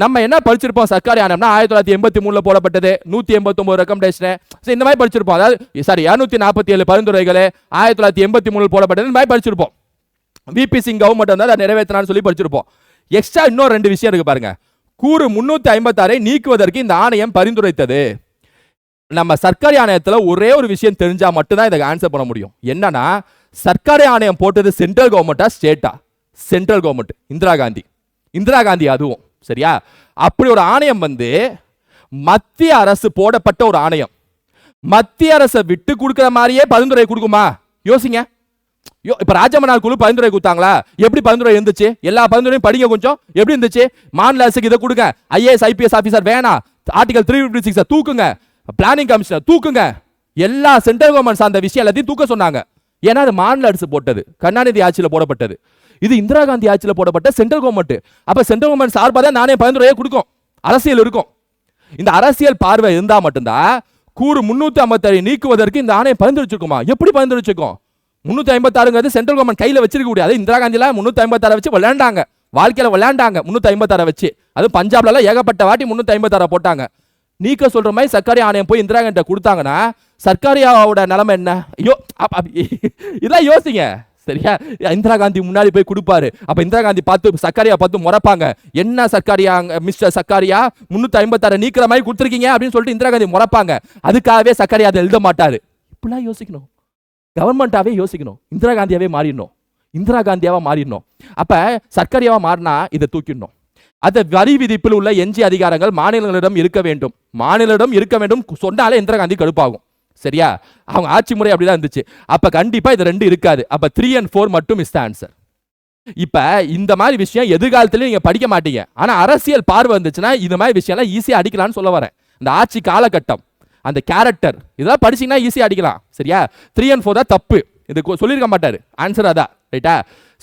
நம்ம என்ன படிச்சிருப்போம்? சர்க்கார் ஆணையம்னா ஆயிரத்தி தொள்ளாயிரத்தி எண்பத்தி மூணில் போடப்பட்டது. நூற்றி எண்பத்தொம்பது ரெக்கமெண்டேஷன் இந்த மாதிரி படிச்சிருப்போம். அதாவது சாரி இரநூத்தி நாற்பத்தி ஏழு பரிந்துரைகள் ஆயிரத்தி தொள்ளாயிரத்தி எண்பத்தி மூணில் போடப்பட்டது. இந்த மாதிரி படிச்சிருப்போம். விபி சிங் கவர்மெண்ட் வந்து அதை நிறைவேற்றினான்னு சொல்லி படிச்சிருப்போம். எக்ஸ்ட்ரா இன்னும் ரெண்டு விஷயம் இருக்கு பாருங்க. கூறு முன்னூற்றி ஐம்பத்தாறை நீக்குவதற்கு இந்த ஆணையம் பரிந்துரைத்தது. நம்ம சர்க்காரி ஆணையத்தில் ஒரே ஒரு விஷயம் தெரிஞ்சால் மட்டும்தான் இதை ஆன்சர் பண்ண முடியும். என்னன்னா சர்க்காரி ஆணையம் போட்டது சென்ட்ரல் கவர்மெண்ட்டா ஸ்டேட்டா சென்ட்ரல் கவர்மெண்ட் இந்திரா காந்தி. இந்திரா காந்தி அதுவும் சரியா? அப்படி ஒரு ஆணையம் வந்து மத்திய அரசு போடப்பட்ட ஒரு ஆணையம். மத்திய அரசை விட்டு கொடுக்குற மாதிரியே பரிந்துரை கொடுக்குமா? யோசிங்க. யோ இப்போ ராஜமன்னார் குழு பரிந்துரை கொடுத்தாங்களா? எப்படி பரிந்துரை இருந்துச்சு? எல்லா பரிந்துரையும் படிங்க கொஞ்சம். எப்படி இருந்துச்சு? மாநில அரசுக்கு இதை கொடுங்க. ஐஏஎஸ் ஐபிஎஸ் ஆஃபீஸர் வேணாம். ஆர்டிகல் த்ரீ ஃபிஃப்டி சிக்ஸை தூக்குங்க. பிளானிங் கமிஷனர் தூக்குங்க. எல்லா சென்ட்ரல் கவர்மெண்ட் சார்ந்த விஷயம் எல்லாத்தையும் தூக்க சொன்னாங்க. ஏன்னா அது மாநில அரசு போட்டது. கருணாநிதி ஆட்சியில் போடப்பட்டது. இது இந்திரா காந்தி ஆட்சியில் போடப்பட்ட சென்ட்ரல் கவர்மெண்ட் அப்போ சென்ட்ரல் கவர்மெண்ட் சார்பாக தான் நானே பயந்துரையே கொடுக்கும். அரசியல் இருக்கும். இந்த அரசியல் பார்வை இருந்தால் மட்டும்தான் கூறு முந்நூற்றி ஐம்பத்தாறு நீக்குவதற்கு இந்த ஆணையம் பரிந்துரைச்சிருக்குமா எப்படி பரிந்துரைச்சிருக்கும் முந்நூற்றி ஐம்பத்தாறுங்கிறது சென்ட்ரல் கவர்மெண்ட் கையில் வச்சிருக்க முடியாது இந்திரா காந்திலாம் முந்நூற்றி ஐம்பத்தாறு வச்சு விளையாண்டாங்க. வாழ்க்கையில் விளையாண்டாங்க முந்நூற்றி ஐம்பத்தாறு வச்சு. அது பஞ்சாப்லலாம் ஏகப்பட்ட வாட்டி முந்நூற்றி ஐம்பத்தாறு போட்டாங்க. நீக்க சொல்கிற மாதிரி சர்க்காரி ஆணையம் போய் இந்திரா காந்தி கொடுத்தாங்கன்னா சர்க்காரியாவோட நிலைமை என்ன? ஐயோ இதெல்லாம் யோசிங்க. சரியா? இந்திரா காந்தி முன்னாடி போய் கொடுப்பாரு. அப்ப இந்திரா காந்தி பார்த்து சர்க்காரியா பார்த்து முறப்பாங்க. என்ன சர்க்காரியா மிஸ்டர் சர்க்காரியா? முன்னூத்தி ஐம்பத்தாறு நீக்கிற மாதிரி கொடுத்துருக்கீங்க அப்படின்னு சொல்லிட்டு இந்திரா காந்தி முறப்பாங்க. அதுக்காகவே சர்க்காரியா அதை எழுத மாட்டாரு. இப்படிலாம் யோசிக்கணும். கவர்மெண்ட்டாவே யோசிக்கணும். இந்திரா காந்தியாவே மாறிடணும். இந்திரா காந்தியாவா மாறிடணும். அப்ப சர்க்கரையாவா மாறினா இதை தூக்கிடணும். அந்த வரி விதிப்பில் உள்ள எஞ்சி அதிகாரங்கள் மாநிலங்களிடம் இருக்க வேண்டும். மாநிலங்களிடம் இருக்க வேண்டும். சொன்னாலே இந்திரா காந்தி கடுப்பாகும். சரியா? அவங்க ஆட்சி முறை அப்படிதான் இருந்துச்சு. அப்ப கண்டிப்பா இது ரெண்டு இருக்காது. அப்ப த்ரீ அண்ட் ஃபோர் மட்டும் இஸ் ஆன்சர் இப்ப இந்த மாதிரி விஷயம் எதிர்காலத்துல நீங்க படிக்க மாட்டீங்க. ஆனா அரசியல் பார்வை இருந்துச்சுன்னா இந்த மாதிரி விஷயம்லாம் ஈஸியா அடிக்கலாம்னு சொல்ல வரேன். இந்த ஆட்சி காலகட்டம் அந்த கேரக்டர் இதெல்லாம் படிச்சீங்கன்னா ஈஸியா அடிக்கலாம். சரியா? த்ரீ அண்ட் ஃபோர் தான் தப்பு. இது சொல்லியிருக்க மாட்டாரு. ஆன்சர் அதான். ரைட்டா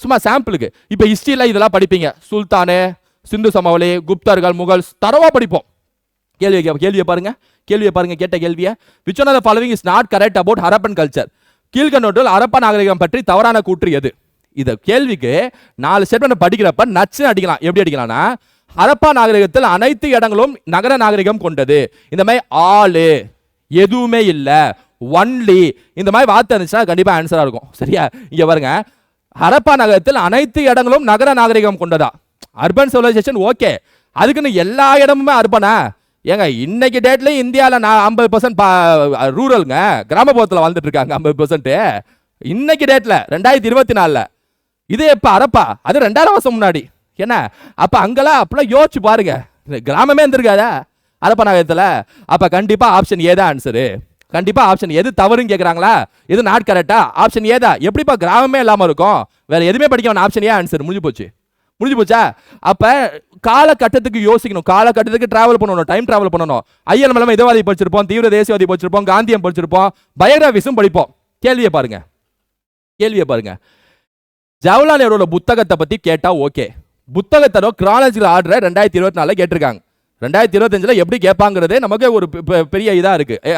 சும்மா சாம்பிளுக்கு இப்போ ஹிஸ்ட்ரியில் இதெல்லாம் படிப்பீங்க. சுல்தானு சிந்து சமவெளி குப்தர்கள் முகல்ஸ் தரவா படிப்போம். கேள்வி கே- கேள்வியை பாருங்க. கேள்வியை பாருங்க கேட்ட கேள்வியை. Which one of following is not correct about Harappan culture கீழ்கண்டோட்டில் Harappa நாகரிகம் பற்றி தவறான கூற்று எது? இந்த கேள்விக்கு நாலு ஸ்டேட்மெண்ட் படிக்கிறப்ப நச்சு அடிக்கலாம். எப்படி அடிக்கலாம்னா ஹரப்பா நாகரிகத்தில் அனைத்து இடங்களும் நகர நாகரிகம் கொண்டது. இந்த மாதிரி ஆளு எதுவுமே இல்லை. ஒன்லி இந்த மாதிரி வார்த்தை இருந்துச்சுன்னா கண்டிப்பாக ஆன்சராக இருக்கும். சரியா? இங்கே பாருங்க. ஹரப்பா நகரத்தில் அனைத்து இடங்களும் நகர நாகரிகம் கொண்டதா? அர்பன் சிவிலைசேஷன் ஓகே அதுக்குன்னு எல்லா இடமுமே அர்பனா ஏங்க இன்னைக்கு டேட்ல இந்தியாவில் நான் ஐம்பது பர்சன்ட் பா ரூரலுங்க. கிராமப்புறத்தில் வாழ்ந்துட்டு இருக்காங்க ஐம்பது பர்சன்ட்டு இன்னைக்கு டேட்ல ரெண்டாயிரத்தி இருபத்தி நாலில். இது எப்போ அறப்பா அது ரெண்டாயிரம் வருஷம் முன்னாடி. என்ன? அப்போ அங்கெல்லாம் அப்பெல்லாம் யோசிச்சு பாருங்க. கிராமமே இருந்திருக்காதா? அரப்பா நகரத்தில் அப்போ கண்டிப்பாக ஆப்ஷன் ஏதா ஆன்சரு கண்டிப்பாக ஆப்ஷன் எது தவறுன்னு கேட்குறாங்களா எது நாட் கரெக்டா ஆப்ஷன் ஏதா எப்படிப்பா கிராமமே இல்லாமல் இருக்கும்? வேற எதுவுமே படிக்க வேணாம் ஆப்ஷன் ஏ ஆன்சர் முடிஞ்சு போச்சு. முடிஞ்சு போச்சா? அப்போ காலகட்டத்துக்கு யோசிக்கணும். காலகட்டத்துக்கு டிராவல் பண்ணணும். டைம் டிராவல் பண்ணணும். ஐயன் மலம இதவாதி படிச்சிருப்போம் தீவிர தேசியவாதி படிச்சிருப்போம் காந்தியம் படிச்சிருப்போம் பயோகிராஃபிஸும் படிப்போம் கேள்வியை பாருங்க. கேள்வியை பாருங்க. ஜவஹர்லால் நேருவோட புத்தகத்தை பற்றி கேட்டால் ஓகே. புத்தகத்தோட கிராலஜிக்கல் ஆர்டரை ரெண்டாயிரத்தி இருபத்தி நாலில் கேட்டிருக்காங்க. ரெண்டாயிரத்தி இருபத்தஞ்சில் எப்படி கேட்பாங்கிறது நமக்கு ஒரு பெ- பெரிய இதாக இருக்குது ஏ,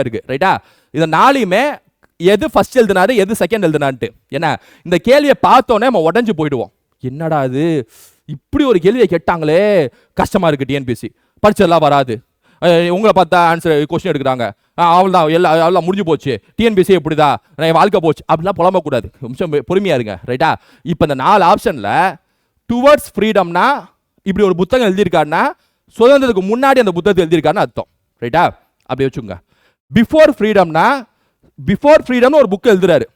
இருக்குது ரைட்டா இதை நாளையுமே எது ஃபர்ஸ்ட் எழுதினாரு எது செகண்ட் எழுதினான்ட்டு. என்ன இந்த கேள்வியை பார்த்தோன்னே நம்ம உடஞ்சு போயிடுவோம். என்னடா இது? இப்படி ஒரு கேள்வியை கேட்டாங்களே. கஷ்டமாக இருக்கு டிஎன்பிசி படிச்சதெல்லாம் வராது. உங்களை பார்த்தா ஆன்சர் கொஸ்டின் எடுக்கிறாங்க. அவள் தான் எல்லாம் எல்லாம் முடிஞ்சு போச்சு. டிஎன்பிசி இப்படிதான் என் வாழ்க்கை போச்சு. அப்படிலாம் புலம்பக்கூடாது கொஞ்சம் பொறுமையா இருங்க. ரைட்டா இப்போ இந்த நாலு ஆப்ஷனில் டுவர்ட்ஸ் ஃப்ரீடம்னா இப்படி ஒரு புத்தகம் எழுதியிருக்காருன்னா சுதந்திரத்துக்கு முன்னாடி அந்த புத்தகத்தை எழுதியிருக்காருன்னு அர்த்தம். ரைட்டா அப்படி வச்சுங்க பிஃபோர் ஃப்ரீடம்னா பிஃபோர் ஃப்ரீடம்னு ஒரு புக் எழுதுறாரு.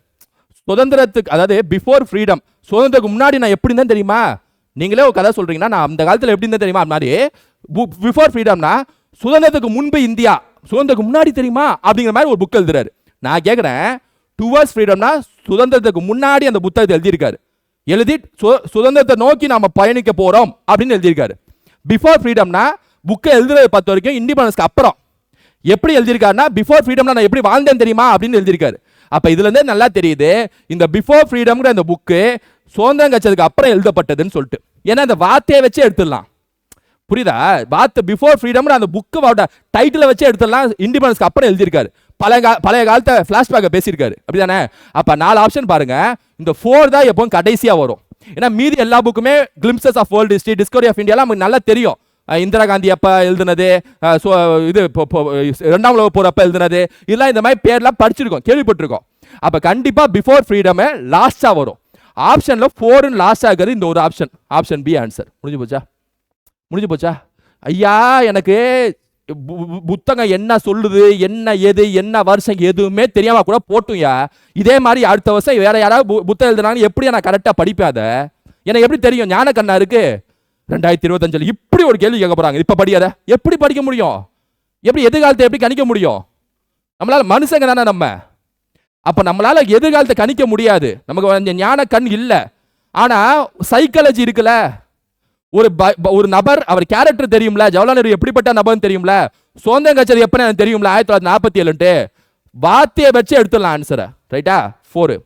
சுதந்திரத்துக்கு அதாவது பிஃபோர் ஃப்ரீடம் சுதந்திரத்துக்கு முன்னாடி நான் எப்படி இருந்தேன் தெரியுமா? நீங்களே ஒரு கதை சொல்கிறீங்கன்னா நான் அந்த காலத்தில் எப்படி இருந்தேன் தெரியுமா? அது மாதிரி பிஃபோர் ஃப்ரீடம்னா சுதந்திரத்துக்கு முன்பு இந்தியா சுதந்திரத்துக்கு முன்னாடி தெரியுமா? அப்படிங்கிற மாதிரி ஒரு புக் எழுதுறாரு. நான் கேட்குறேன் டுவர்ஸ் ஃப்ரீடம்னா சுதந்திரத்துக்கு முன்னாடி அந்த புத்தகத்தை எழுதியிருக்காரு. எழுதி சு- சுதந்திரத்தை நோக்கி நாம் பயணிக்க போகிறோம் அப்படின்னு எழுதியிருக்காரு. பிஃபோர் ஃப்ரீடம்னா புக்கை எழுதுறது பார்த்த வரைக்கும் இண்டிபெண்டன்ஸ்க்கு அப்புறம். எப்படி எழுதியிருக்காருன்னா பிஃபோர் ஃப்ரீடம்னா நான் எப்படி வாழ்ந்தேன் தெரியுமா? அப்படின்னு எழுதியிருக்காரு. அப்போ இதுலேருந்தே நல்லா தெரியுது. இந்த பிஃபோர் ஃப்ரீடம்ங்கிற இந்த புக்கு சுதந்திரம் கட்சதுக்கு அப்புறம் எழுதப்பட்டதுன்னு சொல்லிட்டு. ஏன்னா அந்த வார்த்தையை வச்சு எடுத்துடலாம். புரியுதா? வார்த்தை பிஃபோர் ஃப்ரீடம்னு அந்த புக்கு டைட்டில் வச்சு எடுத்துடலாம். இண்டிபெண்டன்ஸ்க்கு அப்புறம் எழுதியிருக்காரு. பழைய கா பழைய காலத்தை ஃப்ளாஷ்பேக்கை பேசியிருக்காரு. அப்படிதானே? அப்போ நாலு ஆப்ஷன் பாருங்க. இந்த ஃபோர் தான் எப்பவும் கடைசியாக வரும். ஏன்னா மீதி எல்லா புக்குமே glimpses of world history discovery of இந்தியாலாம் நமக்கு நல்லா தெரியும். இந்திரா காந்தி அப்போ எழுதுனது சோ இது இப்போ- ரெண்டாம் உலக போர் எழுதுனது இதெல்லாம் இந்த மாதிரி பேர்லாம் படிச்சிருக்கோம் கேள்விப்பட்டிருக்கோம். அப்போ கண்டிப்பாக பிஃபோர் ஃப்ரீடமே லாஸ்ட்டாக வரும். ஆப்ஷனில் ஃபோர்னு லாஸ்ட் ஆகுது இந்த ஒரு ஆப்ஷன் ஆப்ஷன் பி ஆன்சர் முடிஞ்சு போச்சா? முடிஞ்சு போச்சா? ஐயா எனக்கு பு- புத்தகம் என்ன சொல்லுது என்ன எது என்ன வருஷம் எதுவுமே தெரியாம கூட போட்டும்யா இதே மாதிரி அடுத்த வருஷம் வேற யாராவது பு- புத்தகம் எழுதுனாங்க எப்படி நான் கரெக்டாக படிப்பேன் அதை? எனக்கு எப்படி தெரியும்? ஞான கண்ணா இருக்கு. ரெண்டாயிரத்தி இருபத்தஞ்சில் இப்படி ஒரு கேள்வி கேட்க போறாங்க. இப்ப படியாத எப்படி படிக்க முடியும்? எப்படி எதிர்காலத்தை எப்படி கணிக்க முடியும்? நம்மளால மனுஷங்க தானே நம்ம. அப்ப நம்மளால எதிர்காலத்தை கணிக்க முடியாது. நமக்கு வந்து ஞான கண் இல்லை. ஆனா சைக்காலஜி இருக்குல்ல. ஒரு ப- ப- ஒரு நபர் அவர் கேரக்டர் தெரியும்ல. ஜவஹர்லால் நேரு எப்படிப்பட்ட நபர்னு தெரியும்ல. சுதந்திரம் கட்சி எப்ப எனக்கு தெரியும்ல. ஆயிரத்தி தொள்ளாயிரத்தி நாற்பத்தி ஏழுன்ட்டு. வார்த்தையை வச்சு எடுத்துடலாம் ஆன்சரை ரைட்டா ஃபோரு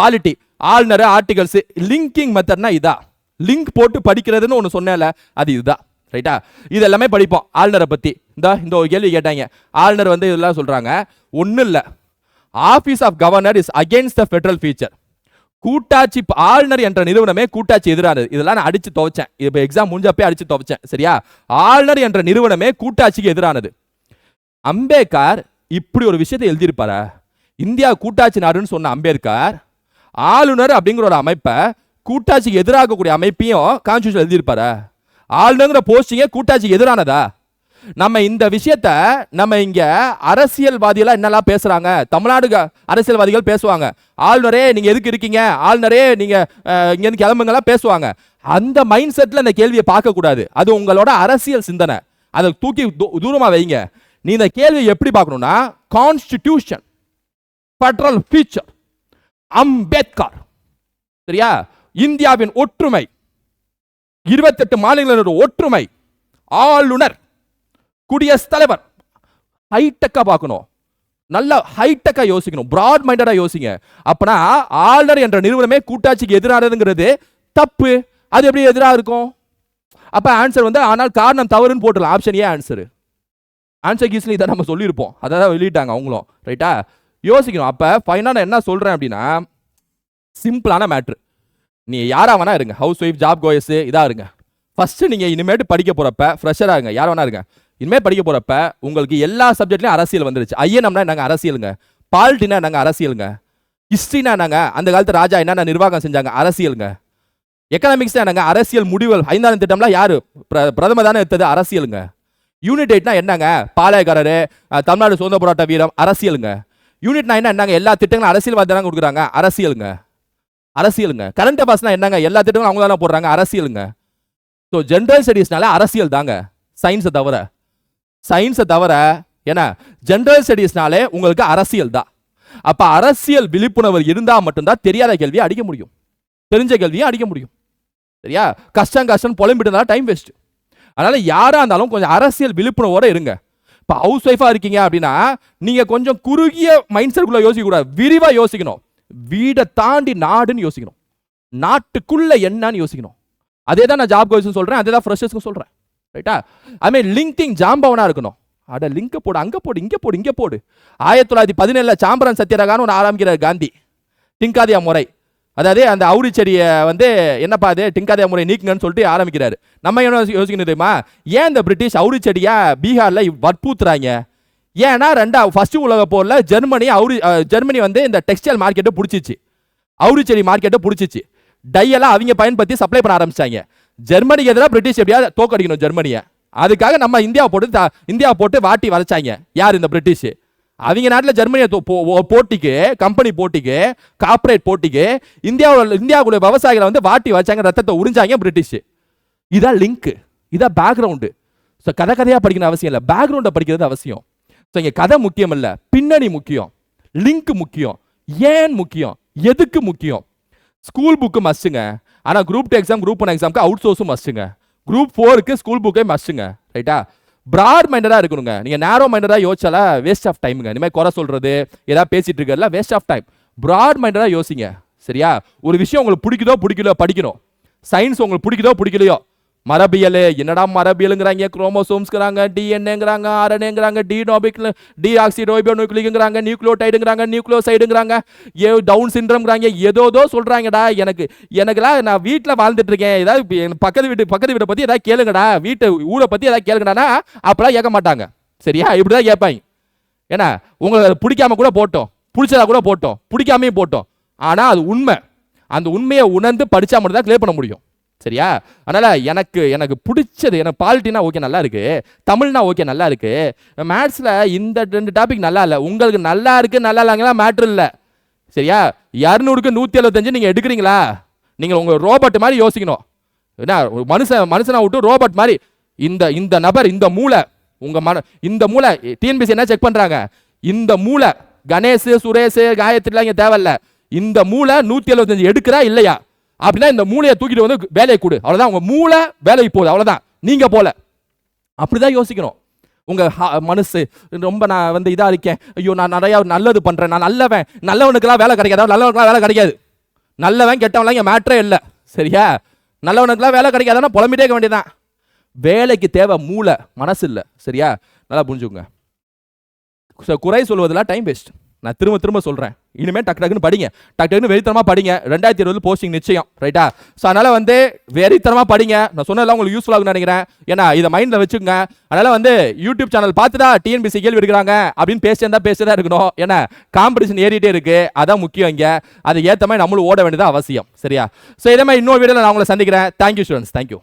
பாலிட்டி ஆளுநர் ஆர்டிகல்ஸ் லிங்கிங் மெத்தட்னா இதான் லிங்க் போட்டு படிக்கிறதுன்னு ஒன்று சொன்னேன்ல அது இதுதான் ரைட்டா இது எல்லாமே படிப்போம். ஆளுநரை பற்றி இந்த இந்த ஒரு கேள்வி கேட்டாங்க. ஆளுநர் வந்து இதெல்லாம் சொல்கிறாங்க ஒன்றும் இல்லை. Office of governor is against the federal feature கூட்டாட்சி ஆளுநர் என்ற நிறுவனமே கூட்டாட்சி எதிரானது. இதெல்லாம் நான் அடித்து துவைச்சேன். இப்போ எக்ஸாம் முடிஞ்சப்பே அடித்து துவைச்சேன். சரியா? ஆளுநர் என்ற நிறுவனமே கூட்டாட்சிக்கு எதிரானது. அம்பேத்கர் இப்படி ஒரு விஷயத்தை எழுதியிருப்பாரா? இந்தியா கூட்டாட்சி நாடுன்னு சொன்ன அம்பேத்கர் ஆளுநர் அப்படிங்கிற ஒரு அமைப்பை கூட்டாட்சிக்கு எதிராகக்கூடிய அமைப்பையும் கான்ஸ்டியூஷன் எழுதியிருப்பாரு. ஆளுநர்ங்கிற போஸ்டிங்கே கூட்டாட்சிக்கு எதிரானதா? நம்ம இந்த விஷயத்த நம்ம இங்க அரசியல்வாதிகளாக என்னெல்லாம் பேசுறாங்க? தமிழ்நாடு அரசியல்வாதிகள் பேசுவாங்க. ஆளுநரே நீங்க எதுக்கு இருக்கீங்க? ஆளுநரே நீங்க இங்கேருந்து இங்க கிளம்புங்கலாம் பேசுவாங்க. அந்த மைண்ட் செட்ல இந்த கேள்வியை பார்க்க கூடாது அது உங்களோட அரசியல் சிந்தனை. அதை தூக்கி தூ- தூரமா வைங்க. நீ இந்த கேள்வியை எப்படி பார்க்கணும்னா கான்ஸ்டிடியூஷன் ஃபெடரல் ஃபீச்சர் அம்பேத்கர். சரியா? இந்தியாவின் ஒற்றுமை. இருபத்தெட்டு மாநிலங்களோட ஒற்றுமை. ஆளுநர் குடியரசுத் தலைவர். ஹைடெக்கா பார்க்கணும். நல்ல ஹைடெக்கா யோசிக்கணும். பிராட் மைண்டடா யோசிங்க. அப்பனா ஆளுநர் என்ற நிறுவனமே கூட்டாட்சிக்கு எதிரானதுங்கிறது தப்பு. அது எப்படி எதிராக இருக்கும்? அப்ப ஆன்சர் வந்து ஆனால் காரணம் தவறுன்னு போட்டுடலாம். ஆப்ஷன் ஏ ஆன்சர் ஆன்சர் கீஸ்ல இதை நம்ம சொல்லியிருப்போம். அதை தான் வெளியிட்டாங்க அவங்களும். ரைட்டா யோசிக்கணும். அப்ப ஃபைனலாக நான் என்ன சொல்றேன் அப்படின்னா சிம்பிளான மேட்ரு நீ யாராக வேணா இருங்க. ஹவுஸ் ஒய்ஃப் ஜாப் கோயஸ் இதாக இருங்க. ஃபஸ்ட்டு நீங்கள் இனிமேட்டு படிக்க போகிறப்ப ஃப்ரெஷராக இருங்க. யார் வேணா இருங்க. இனிமேல் படிக்க போகிறப்ப உங்களுக்கு எல்லா சப்ஜெக்ட்லையும் அரசியல் வந்துருச்சு. ஐயனம்னா நாங்கள் அரசியலுங்க. பால்ட்டினா நாங்கள் அரசியலுங்க. ஹிஸ்ட்ரினா நாங்கள் அந்த காலத்து ராஜா என்னென்ன நிர்வாகம் செஞ்சாங்க? அரசியலுங்க. எக்கனாமிக்ஸ்னா நாங்கள் அரசியல் முடிவுகள். ஐந்தாண்டு திட்டம்லாம் யார்? பிர- பிரதமர் தானே எடுத்தது? அரசியலுங்க. யூனிடேட்னா என்னங்க? பாளையக்காரர் தமிழ்நாடு சுதந்திர போராட்ட வீரம் அரசியலுங்க. யூனிட்னா என்ன என்னங்க? எல்லா திட்டங்களும் அரசியல்வாதி தானே கொடுக்குறாங்க? அரசியலுங்க. அரசியலுங்க. கரண்ட் அஃபேர்ஸ்னா என்னங்க? எல்லா திட்டங்களும் அவங்க தானே போடுறாங்க. அரசியலுங்க. ஸோ ஜென்ரல் ஸ்டடீஸ்னால அரசியல் தாங்க. சயின்ஸை தவிர. சயின்ஸை தவிர ஏன்னா ஜென்ரல் ஸ்டடீஸ்னாலே உங்களுக்கு அரசியல் தான். அப்போ அரசியல் விழிப்புணர்வு இருந்தால் மட்டும்தான் தெரியாத கேள்வியை அடிக்க முடியும். தெரிஞ்ச கேள்வியை அடிக்க முடியும். சரியா? கஷ்டம் கஷ்டம் புலம்பிட்டு இருந்தாலும் டைம் வேஸ்ட் அதனால் யாராக இருந்தாலும் கொஞ்சம் அரசியல் விழிப்புணர்வோடு இருங்க. இப்போ ஹவுஸ் ஒய்ஃபாக இருக்கீங்க அப்படின்னா நீங்கள் கொஞ்சம் குறுகிய மைண்ட் செட்குள்ள யோசிக்கக்கூடாது. விரிவாக யோசிக்கணும். வீடை தாண்டி நாடுன்னு யோசிக்கணும். நாட்டுக்குள்ள என்னன்னு யோசிக்கணும். அதே தான் நான் ஜாப் கோய்ஸ் சொல்கிறேன் அதே தான் ஃப்ரெஷர்ஸ்க்கும் சொல்கிறேன் ரைட்டா அதுமாதிரி லிங்கிங் ஜாம்பவனாக இருக்கணும். அட லிங்கை போடு அங்கே போடு இங்கே போடு இங்கே போடு. ஆயிரத்தி தொள்ளாயிரத்தி பதினேழில் சாம்பரன் சத்யரகான்னு ஒன்று ஆரம்பிக்கிறார் காந்தி. டிங்காதியா முறை. அதாவது அந்த அவுரி செடியை வந்து என்னப்பா அது? டிங்காதியா முறை நீக்குங்கன்னு சொல்லிட்டு ஆரம்பிக்கிறாரு. நம்ம என்ன யோசிக்கணும் தெரியுமா? ஏன் இந்த பிரிட்டிஷ் அவுரி செடியை பீகாரில் வற்புறுத்துறாங்க? ஏன்னா ரெண்டா ஃபர்ஸ்ட் உலக போரில் ஜெர்மனி அவுரி ஜெர்மனி வந்து இந்த டெக்ஸ்டைல் மார்க்கெட்டை பிடிச்சிச்சு. அவுரிச்செடி மார்க்கெட்டை பிடிச்சிச்சு. டையெல்லாம் அவங்க பயன்படுத்தி சப்ளை பண்ண ஆரம்பிச்சாங்க ஜெர்மனிக்கு எதிராக பிரிட்டிஷ் எப்படியாவது தோக்கடிக்கணும் ஜெர்மனியை. அதுக்காக நம்ம இந்தியா போட்டு தா- இந்தியா போட்டு வாட்டி வளைச்சாங்க. யார் இந்த பிரிட்டிஷ்? அவங்க நாட்டில் ஜெர்மனியை போட்டிக்கு கம்பெனி போட்டிக்கு கார்ப்பரேட் போட்டிக்கு இந்தியாவில் இந்தியாவுடைய விவசாயிகளை வந்து வாட்டி வச்சாங்க ரத்தத்தை உறிஞ்சாங்க பிரிட்டிஷ். இதான் லிங்க் இதான் பேக்ரவுண்டு ஸோ கதை கதையாக படிக்கணும் அவசியம் இல்லை. பேக்ரவுண்டை படிக்கிறது அவசியம். ஸோ இங்கே கதை முக்கியம் இல்லை பின்னணி முக்கியம். லிங்க் முக்கியம். ஏன் முக்கியம்? எதுக்கு முக்கியம்? ஸ்கூல் புக்கு மஸ்ட்டுங்க ஆனால் group two exam group one எக்ஸாம்க்கு அவுட் சோர்ஸும் மஸ்ட்டுங்க குரூப் ஃபோருக்கு ஸ்கூல் புக்கே மஸ்ட்டுங்க ரைட்டா ப்ராட் மைண்டடாக இருக்கணுங்க. நீங்கள் நேரோ மைண்டடாக யோசிச்சால வேஸ்ட் ஆஃப் டைமுங்க இனிமேல் குறை சொல்கிறது ஏதாவது பேசிகிட்டு இருக்கிறதுல வேஸ்ட் ஆஃப் டைம் ப்ராட் மைண்டடாக யோசிங்க. சரியா? ஒரு விஷயம் உங்களுக்கு பிடிக்குதோ பிடிக்கலையோ படிக்கணும். சயின்ஸ் உங்களுக்கு பிடிக்குதோ பிடிக்கலையோ மரபியல். என்னடா மரபியலுங்கிறாங்க? குரோமோசோம்ஸ்ங்கிறாங்க டிஎன்ஏங்கிறாங்க ஆர்என்ஏங்கிறாங்க டி நோபிக் டி ஆக்சிடோபியோ நியூக்ளியோங்கிறாங்க நியூக்ளியோடைடுங்கிறாங்க நியூக்ளியோசைடுங்கிறாங்க. ஏ டவுன் சிண்ட்ரம்ங்கிறாங்க. ஏதோதோ சொல்கிறாங்கடா எனக்கு. எனக்குலாம் நான் வீட்டில் வாழ்ந்துட்டு இருக்கேன் ஏதாவது என் பக்கத்து வீட்டு பக்கத்து வீட்டை பற்றி ஏதாவது கேளுங்கடா. வீட்டை ஊரை பற்றி ஏதாவது கேளுங்கடானா அப்பெல்லாம் கேட்க மாட்டாங்க. சரியா? இப்படி தான் கேட்பாங்க ஏன்னா உங்களை பிடிக்காம கூட போட்டோம். பிடிச்சதா கூட போட்டோம். பிடிக்காமையும் போட்டோம். ஆனால் அது உண்மை. அந்த உண்மையை உணர்ந்து படிச்சா மட்டும் தான் கிளியர் பண்ண முடியும். சரியா? அதனால எனக்கு எனக்கு பிடிச்சது எனக்கு பாலிட்டினா ஓகே நல்லா இருக்கு. தமிழ்னா ஓகே நல்லா இருக்கு. மேத்ஸில் இந்த ரெண்டு டாபிக் நல்லா இல்லை. உங்களுக்கு நல்லா இருக்கு நல்லா இல்லைங்களா? மேட்ரு இல்லை. சரியா? இரநூறுக்கு நூற்றி எழுபத்தஞ்சு நீங்கள் எடுக்கிறீங்களா? நீங்கள் உங்கள் ரோபோட் மாதிரி யோசிக்கணும். என்ன? மனுஷன் மனுஷனை விட்டு ரோபோட் மாதிரி. இந்த இந்த நபர் இந்த மூளை உங்கள் மன இந்த மூளை டிஎன்பிசி என்ன செக் பண்ணுறாங்க இந்த மூளை கணேஷ் சுரேஷ் காயத்ரிலாம் இங்கே தேவையில்ல. இந்த மூளை நூற்றி எழுபத்தஞ்சு எடுக்கிறா இல்லையா? அப்படின்னா இந்த மூளையை தூக்கிட்டு வந்து வேலையை கொடு. அவ்வளோதான் உங்கள் மூளை வேலைக்கு போகுது. அவ்வளோதான் நீங்கள் போல அப்படிதான் யோசிக்கணும். உங்கள் மனசு ரொம்ப நான் வந்து இதாக இருக்கேன். ஐயோ நான் நிறையா நல்லது பண்ணுறேன் நான் நல்லவன். நல்லவனுக்கெல்லாம் வேலை கிடைக்காது? நல்லவனுக்கெல்லாம் வேலை கிடைக்காது. நல்லவன் கெட்டவன்லாம் இங்கே மேட்ரே இல்லை. சரியா? நல்லவனுக்குலாம் வேலை கிடைக்காதுன்னா புலம்பிட்டே இருக்க வேண்டியதான் வேலைக்கு தேவை மூளை மனசு இல்லை. சரியா? நல்லா புரிஞ்சுக்கோங்க. குறை சொல்வதெல்லாம் டைம் வேஸ்ட் நான் திரும்ப திரும்ப சொல்கிறேன் இனிமேல் டக்கு டக்குன்னு படிங்க. டக்கு டக்குன்னு வெறித்தனமாக படிங்க. ரெண்டாயிரத்தி இருபது போஸ்டிங் நிச்சயம். ரைட்டா ஸோ அதனால் வந்து வெறித்தனமாக படிங்க. நான் சொன்னதெல்லாம் உங்களுக்கு யூஸ்ஃபுல் ஆகும்னு நினைக்கிறேன். ஏன்னா இதை மைண்டில் வச்சுக்கோங்க. அதனால் வந்து யூடியூப் சேனல் பார்த்துட்டா டிஎன்பிசி கேள்வி எடுக்கிறாங்க அப்படின்னு பேசியிருந்தா பேசிதான் இருக்கணும். ஏன்னா காம்படிஷன் ஏறிட்டே இருக்குது அதான் முக்கியம் இங்கே. அதை ஏற்ற மாதிரி நம்மளும் ஓட வேண்டியது அவசியம். சரியா? ஸோ இதே மாதிரி இன்னொரு வீடியோவில் நான் உங்களை சந்திக்கிறேன். Thank you students thank you